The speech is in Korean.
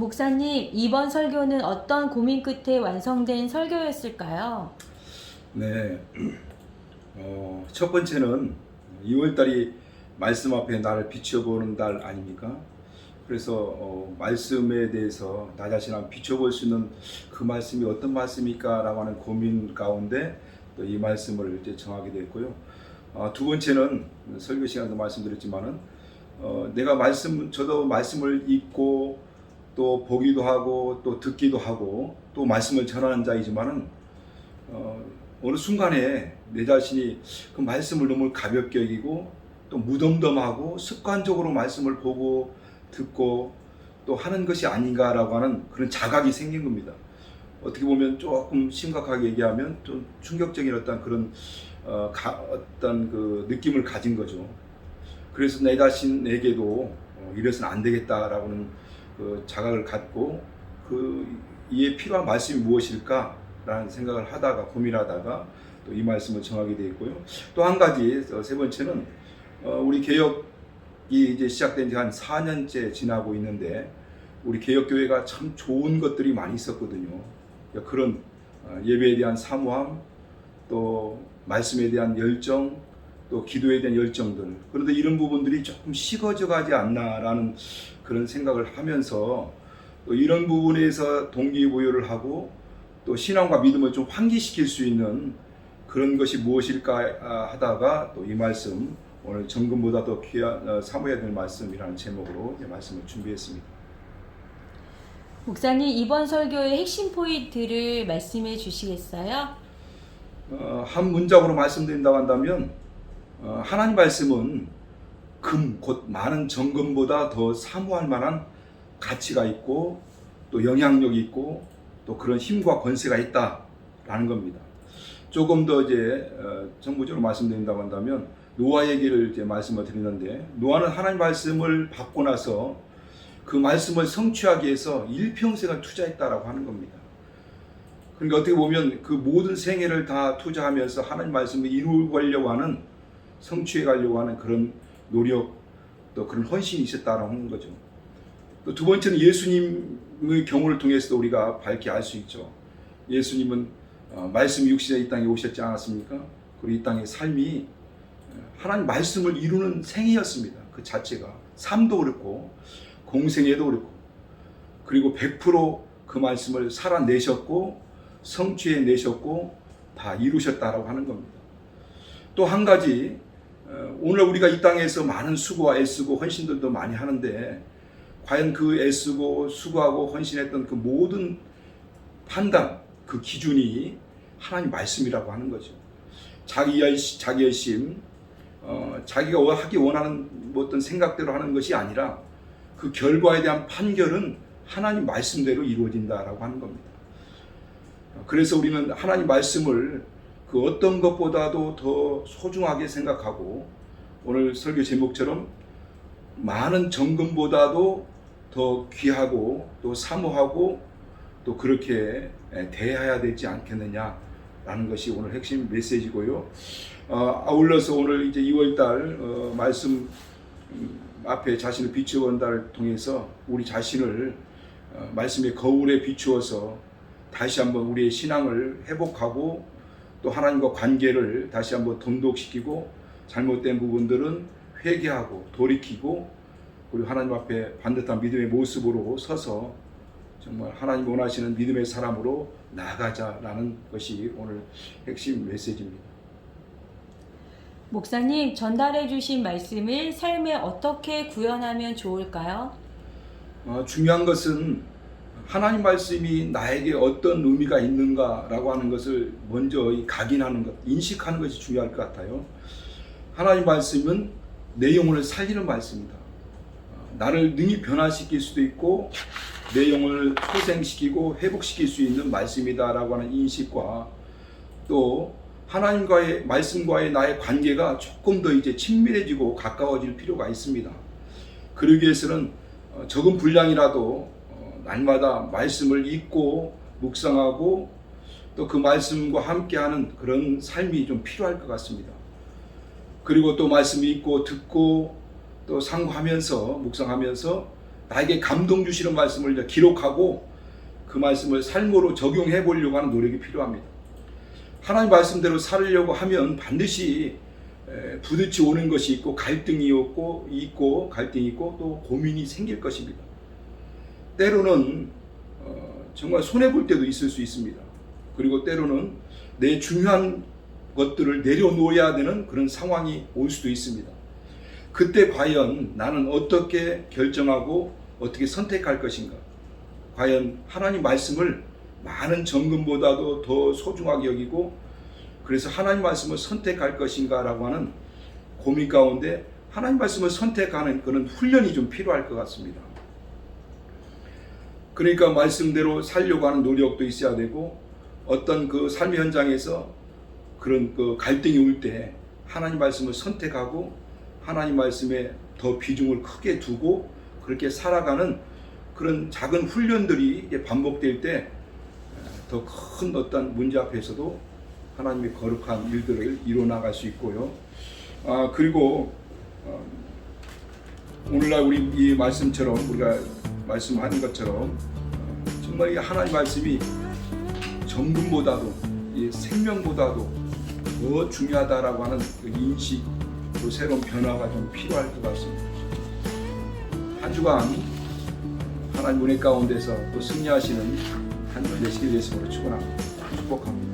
목사님, 이번 설교는 어떤 고민 끝에 완성된 설교였을까요? 네. 어, 첫 번째는 2월달이 말씀 앞에 나를 비춰보는 달 아닙니까? 그래서 어, 말씀에 대해서 나 자신 한번 비춰볼 수 있는 그 말씀이 어떤 말씀일까라고 하는 고민 가운데 또 이 말씀을 이제 정하게 됐고요. 어, 두 번째는 설교 시간에도 말씀드렸지만은 어, 내가 말씀 저도 말씀을 읽고 또 보기도 하고 또 듣기도 하고 또 말씀을 전하는 자이지만은 어, 어느 순간에 내 자신이 그 말씀을 너무 가볍게 여기고 또 무덤덤하고 습관적으로 말씀을 보고 듣고 또 하는 것이 아닌가라고 하는 그런 자각이 생긴 겁니다. 어떻게 보면 조금 심각하게 얘기하면 좀 충격적인 어떤 그런 어, 가, 어떤 그 느낌을 가진 거죠. 그래서 내 자신에게도 어, 이래서는 안 되겠다라고는 그 자각을 갖고 그 이에 필요한 말씀이 무엇일까라는 생각을 하다가 고민하다가 또 이 말씀을 정하게 되어 있고요. 또 한 가지 어, 세 번째는 어, 우리 개혁이 이제 시작된 지 한 4년째 지나고 있는데 우리 개혁 교회가 참 좋은 것들이 많이 있었거든요. 그런 어, 예배에 대한 사모함, 또 말씀에 대한 열정, 또 기도에 대한 열정들. 그런데 이런 부분들이 조금 식어져 가지 않나라는 그런 생각을 하면서 또 이런 부분에서 동기부여를 하고 또 신앙과 믿음을 좀 환기시킬 수 있는 그런 것이 무엇일까 아, 하다가 또 이 말씀 오늘 정금보다 더 귀한 어, 사모해야 될 말씀이라는 제목으로 이 말씀을 준비했습니다. 목사님, 이번 설교의 핵심 포인트를 말씀해 주시겠어요? 어, 한 문장으로 말씀드린다고 한다면 어, 하나님 말씀은 금, 곧 많은 정금보다 더 사모할 만한 가치가 있고 또 영향력이 있고 또 그런 힘과 권세가 있다라는 겁니다. 조금 더 이제 어, 정부적으로 말씀드린다고 한다면 노아 얘기를 이제 말씀을 드리는데 노아는 하나님 말씀을 받고 나서 그 말씀을 성취하기 위해서 일평생을 투자했다라고 하는 겁니다. 그러니까 어떻게 보면 그 모든 생애를 다 투자하면서 하나님 말씀을 이루려고 하는 성취해 가려고 하는 그런 노력 또 그런 헌신이 있었다라고 하는 거죠. 또 두 번째는 예수님의 경우를 통해서도 우리가 밝게 알수 있죠. 예수님은 어, 말씀 육신에 이 땅에 오셨지 않았습니까? 그리고 이 땅의 삶이 하나님 말씀을 이루는 생이었습니다. 그 자체가 삶도 그렇고 공생애도 그렇고 그리고 100%그 말씀을 살아내셨고 성취해 내셨고 다 이루셨다라고 하는 겁니다. 또 한 가지 어, 오늘 우리가 이 땅에서 많은 수고와 애쓰고 헌신들도 많이 하는데 과연 그 애쓰고 수고하고 헌신했던 그 모든 판단 그 기준이 하나님 말씀이라고 하는 거죠. 자기 열심, 자기 열심, 어, 자기가 하기 원하는 뭐 어떤 생각대로 하는 것이 아니라 그 결과에 대한 판결은 하나님 말씀대로 이루어진다라고 하는 겁니다. 그래서 우리는 하나님 말씀을 그 어떤 것보다도 더 소중하게 생각하고 오늘 설교 제목처럼 많은 정금보다도 더 귀하고 또 사모하고 또 그렇게 대해야 되지 않겠느냐라는 것이 오늘 핵심 메시지고요. 어, 아울러서 오늘 이제 2월달 어, 말씀 음, 앞에 자신을 비추어 달을 통해서 우리 자신을 어, 말씀의 거울에 비추어서 다시 한번 우리의 신앙을 회복하고 또 하나님과 관계를 다시 한번 돈독시키고 잘못된 부분들은 회개하고 돌이키고 그리고 하나님 앞에 반듯한 믿음의 모습으로 서서 정말 하나님 원하시는 믿음의 사람으로 나가자라는 것이 오늘 핵심 메시지입니다. 목사님, 전달해 주신 말씀을 삶에 어떻게 구현하면 좋을까요? 어, 중요한 것은 하나님 말씀이 나에게 어떤 의미가 있는가라고 하는 것을 먼저 각인하는 것, 인식하는 것이 중요할 것 같아요. 하나님 말씀은 내 영혼을 살리는 말씀이다. 어, 나를 능히 변화시킬 수도 있고 내 영혼을 소생시키고 회복시킬 수 있는 말씀이다라고 하는 인식과 또 하나님과의 말씀과의 나의 관계가 조금 더 이제 친밀해지고 가까워질 필요가 있습니다. 그러기 위해서는 어, 적은 분량이라도 어, 날마다 말씀을 읽고 묵상하고 또 그 말씀과 함께하는 그런 삶이 좀 필요할 것 같습니다. 그리고 또 말씀 읽고 듣고 또 상고하면서 묵상하면서 나에게 감동 주시는 말씀을 기록하고 그 말씀을 삶으로 적용해 보려고 하는 노력이 필요합니다. 하나님 말씀대로 살으려고 하면 반드시 에, 부딪히 오는 것이 있고 갈등이 있고 있고 갈등이 있고 또 고민이 생길 것입니다. 때로는 어, 정말 손해 볼 때도 있을 수 있습니다. 그리고 때로는 내 중요한 것들을 내려놓아야 되는 그런 상황이 올 수도 있습니다. 그때 과연 나는 어떻게 결정하고 어떻게 선택할 것인가? 과연 하나님 말씀을 많은 정금보다도 더 소중하게 여기고 그래서 하나님 말씀을 선택할 것인가라고 하는 고민 가운데 하나님 말씀을 선택하는 그런 훈련이 좀 필요할 것 같습니다. 그러니까 말씀대로 살려고 하는 노력도 있어야 되고 어떤 그 삶의 현장에서 그런 그 갈등이 올 때 하나님 말씀을 선택하고 하나님 말씀에 더 비중을 크게 두고 그렇게 살아가는 그런 작은 훈련들이 반복될 때 더 큰 어떤 문제 앞에서도 하나님의 거룩한 일들을 이뤄 나갈 수 있고요. 아 그리고 어, 오늘날 우리 이 말씀처럼 우리가 말씀하는 것처럼 어, 정말 이 하나님 말씀이 정금보다도 이 생명보다도 더 중요하다라고 하는 그 인식 또 새로운 변화가 좀 필요할 것 같습니다. 한 주간 하나님 은혜 가운데서 또 승리하시는 한 주 되시길 예수로 축원합니다. 축복합니다.